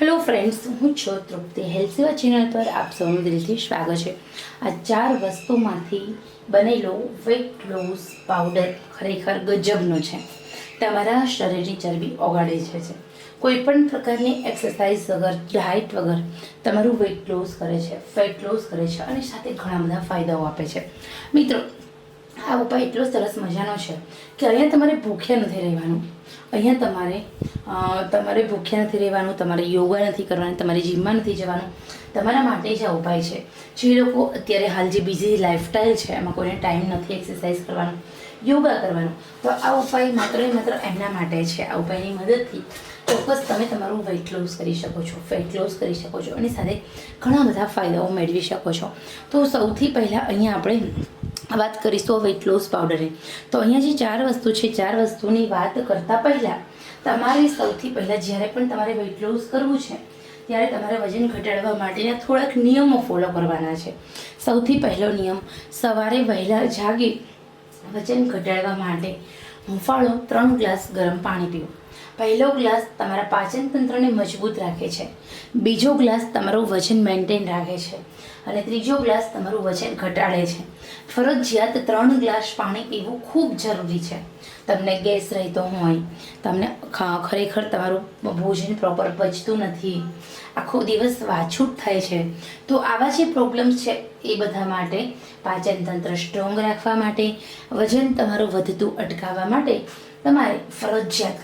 Hello friends હું છું તૃપ્તિ. Health સેવા ચેનલ પર આપ સૌનું દિલથી સ્વાગત છે. આ ચાર વસ્તુમાંથી બનેલો વેટ લોસ પાવડર ખરેખર ગજબનો છે. તમારા શરીરની ચરબી ઓગાળે છે છે. કોઈ પ્રકારની એક્સરસાઇઝ વગર ડાયટ વગર તમારું વેટ લોસ કરે છે ફેટ લોસ કરે છે અને સાથે ઘણા બધા ફાયદાઓ આપે છે. મિત્રો આ ઉપાય એટલો સરસ મજાનો છે કે અહીંયા તમારે ભૂખ્યા નથી રહેવાનું. અહીંયા તમારે તમારે ભૂખ્યા નથી રહેવાનું, તમારે યોગા નથી કરવાનું, તમારે જીમમાં નથી જવાનું. તમારા માટે જ આ ઉપાય છે. જે લોકો અત્યારે હાલ જે બીજી લાઈફસ્ટાઈલ છે, એમાં કોઈને ટાઈમ નથી એક્સરસાઇઝ કરવાનો, યોગા કરવાનો, તો આ ઉપાય માત્ર ને માત્ર એમના માટે છે. આ ઉપાયની મદદથી ચોક્કસ તમે તમારું વેઇટ લોસ કરી શકો છો ફેટ લોસ કરી શકો છો અને સાથે ઘણા બધા ફાયદાઓ મેળવી શકો છો. તો સૌથી પહેલાં અહીંયા આપણે વાત કરીશું વેઇટ લોસ પાવડરની તો અહીંયા જે ચાર વસ્તુ છે, ચાર વસ્તુની વાત કરતાં પહેલાં, તમારે સૌથી પહેલાં જ્યારે પણ તમારે વેઇટ લોસ કરવું છે, ત્યારે તમારે વજન ઘટાડવા માટેના થોડાક નિયમો ફોલો કરવાના છે. સૌથી પહેલો નિયમ, સવારે વહેલા જાગી વજન ઘટાડવા માટે હુંફાળો ત્રણ ગ્લાસ ગરમ પાણી પીવું પહેલો ગ્લાસ તમારા પાચન તંત્રને મજબૂત રાખે છે. બીજો ગ્લાસ તમારું વજન મેન્ટેન રાખે છે. અને ત્રીજો ગ્લાસ તમારું વજન ઘટાડે છે. ફરજિયાત ત્રણ ગ્લાસ પાણી પીવું ખૂબ જરૂરી છે. તમને ગેસ રહેતો હોય, તમને ખરેખર તમારું ભોજન પ્રોપર પચતું નથી, આખો દિવસ વાછૂટ થાય છે, તો આવા જે પ્રોબ્લેમ્સ છે એ બધા માટે, પાચન તંત્ર સ્ટ્રોંગ રાખવા માટે, વજન તમારું વધતું અટકાવવા માટે તમારે ફરજિયાત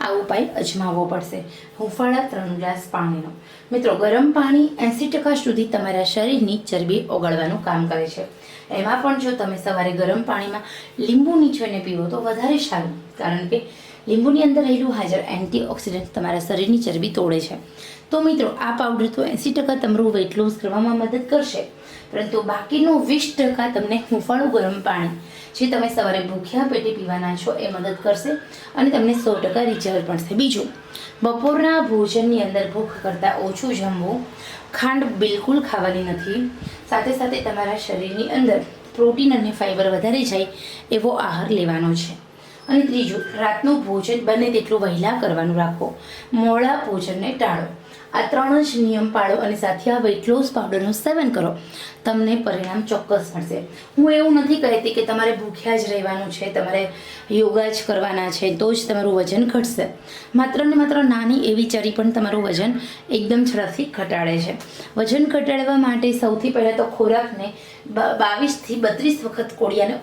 આ ઉપાય અજમાવવો પડશે. હુંફાળા ત્રણ ગ્લાસ પાણીનો. મિત્રો, ગરમ પાણી એંસી ટકા સુધી તમારા શરીરની ચરબી ઓગળવાનું કામ કરે છે. એમાં પણ જો તમે સવારે ગરમ પાણીમાં લીંબુ નીચોઈને પીવો તો વધારે સારું. કારણ કે લીંબુની અંદર રહેલું હાજર એન્ટીઓક્સિડન્ટ તમારા શરીરની ચરબી તોડે છે. તો મિત્રો, આ પાવડર તો એંસી ટકા તમારું વેઇટ લોસ કરવામાં મદદ કરશે. પરંતુ બાકીનું વીસ ટકા તમને હૂંફાળું ગરમ પાણી, જે તમે સવારે ભૂખ્યા પેટે પીવાના છો, એ મદદ કરશે અને તમને સો ટકા રિઝલ્ટ મળશે બીજું, બપોરના ભોજનની અંદર ભૂખ કરતાં ઓછું જમવું ખાંડ બિલકુલ ખાવાની નથી. સાથે સાથે તમારા શરીરની અંદર પ્રોટીન અને ફાઇબર વધારે જાય એવો આહાર લેવાનો છે. અને ત્રીજું રાતનું ભોજન બને તેટલું વહેલા કરવાનું રાખો. મોડા ભોજનને ટાળો. આ ત્રણ જ નિયમ પાળો અને સાથે આ વેઇટ લોસ પાવડરનું સેવન કરો. તમને પરિણામ ચોક્કસ મળશે. હું એવું નથી કહેતી કે તમારે ભૂખ્યા જ રહેવાનું છે, તમારે યોગા જ કરવાના છે, તો જ તમારું વજન ઘટશે. માત્ર ને માત્ર નાની એવી ચરી પણ તમારું વજન એકદમ ઝડપથી ઘટાડે છે. વજન ઘટાડવા માટે સૌથી પહેલાં તો ખોરાકને બાવીસથી બત્રીસ વખત કોળિયાને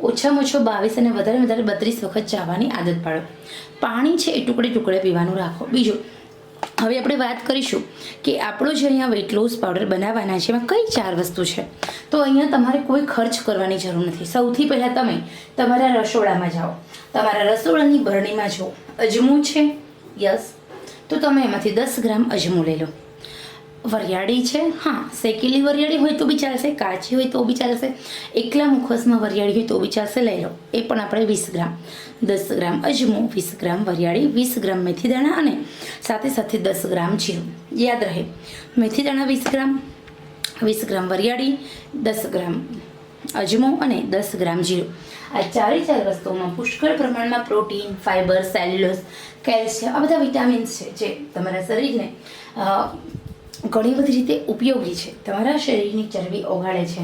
ઓછામાં ઓછો બાવીસ અને વધારે વધારે બત્રીસ વખત ચાવવાની આદત પાડો. પાણી છે એ ટુકડે ટુકડે પીવાનું રાખો. બીજું હવે આપણે વાત કરીશું કે આપણો જે અહીંયા વેટ લોસ પાવડર બનાવવાના છે, એમાં કઈ ચાર વસ્તુ છે? તો અહીંયા તમારે કોઈ ખર્ચ કરવાની જરૂર નથી. સૌથી પહેલાં તમે તમારા રસોડામાં જાઓ. તમારા રસોડાની બરણીમાં જુઓ. અજમો છે? યસ. તો તમે એમાંથી દસ ગ્રામ અજમો લઈ લો. વરિયાળી છે? હા, શેકેલી વરિયાળી હોય તો બી ચાલશે, કાચી હોય તો બી ચાલશે, એકલા મુખવાસમાં વરિયાળી હોય તો બી ચાલશે, લઈ લો. એ પણ આપણે વીસ ગ્રામ, દસ ગ્રામ અજમો, વીસ ગ્રામ વરિયાળી, વીસ ગ્રામ મેથી દાણા અને સાથે સાથે દસ ગ્રામ જીરું. યાદ રહે. મેથી દાણા વીસ ગ્રામ વીસ ગ્રામ વરિયાળી, દસ ગ્રામ અજમો અને દસ ગ્રામ જીરું. આ ચારે ચાર વસ્તુઓમાં પુષ્કળ પ્રમાણમાં પ્રોટીન ફાઇબર સેલ્યુલોસ, કેલ્શિયમ, આ બધા વિટામિન્સ છે જે તમારા શરીરને ઘણી બધી રીતે ઉપયોગી છે. તમારા શરીરની ચરબી ઓગાળે છે,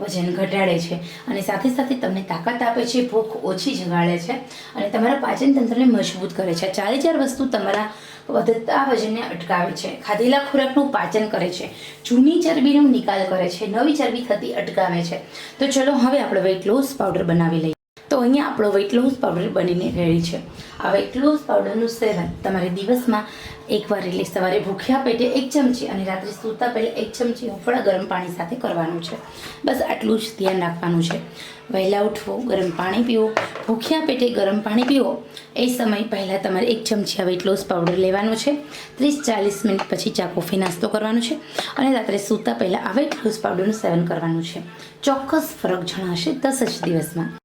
વજન ઘટાડે છે અને સાથે સાથે તમને તાકાત આપે છે, ભૂખ ઓછી જગાડે છે અને તમારા પાચન તંત્રને મજબૂત કરે છે. ચારે ચાર વસ્તુ તમારા વધતા વજનને અટકાવે છે. ખાધેલા ખોરાકનું પાચન કરે છે. જૂની ચરબીનો નિકાલ કરે છે. નવી ચરબી થતી અટકાવે છે. તો ચલો હવે આપણે વેઇટ લોસ પાવડર બનાવી લઈએ. તો અહીંયા આપણો વેઇટ લોસ પાવડર બનીને રેડી છે. આ વેઇટ લોસ પાવડરનું સેવન તમારે દિવસમાં એકવાર એટલે સવારે ભૂખ્યા પેટે એક ચમચી અને રાત્રે સૂતા પહેલાં એક ચમચી હુંફળા ગરમ પાણી સાથે કરવાનું છે. બસ આટલું જ ધ્યાન રાખવાનું છે. વહેલા ઉઠવું, ગરમ પાણી પીવો, ભૂખ્યા પેટે ગરમ પાણી પીવો. એ સમય પહેલાં તમારે એક ચમચી આ વેઇટ લોસ પાવડર લેવાનો છે. ત્રીસ ચાલીસ મિનિટ પછી ચા કોફી નાસ્તો કરવાનો છે અને રાત્રે સૂતા પહેલાં આ વેઇટ લોસ પાવડરનું સેવન કરવાનું છે. ચોક્કસ ફરક જણાશે દસ જ દિવસમાં.